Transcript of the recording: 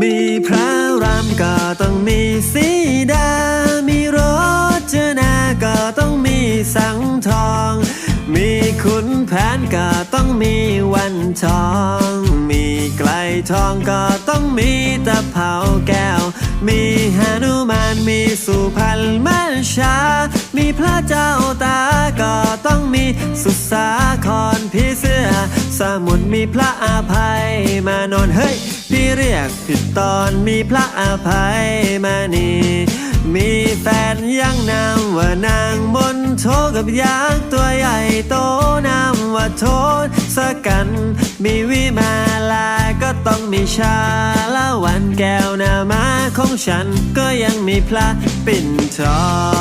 มีพระรามก็ต้องมีสีดา มีรจนาก็ต้องมีสังทอง มีขุนแผนก็ต้องมีวันทอง มีไกลทองก็ต้องมีตะเภาแก้ว มีหานุมานมีสุพรรณมัญชา มีพระเจ้าตาก็ต้องมีสุสาครพี่เสื้อ สมุทรมีพระอาภัยมานอนเฮ้ย พี่เรียกผิดตอนมีพระอาภัยมานีมีแฟนยังนามว่านางมนโทกับยางตัวใหญ่โตนามว่าโทษสกัน มีวิมาลาก็ต้องมีชาละวันแก้วนามาของฉันก็ยังมีพระปิ่นทอง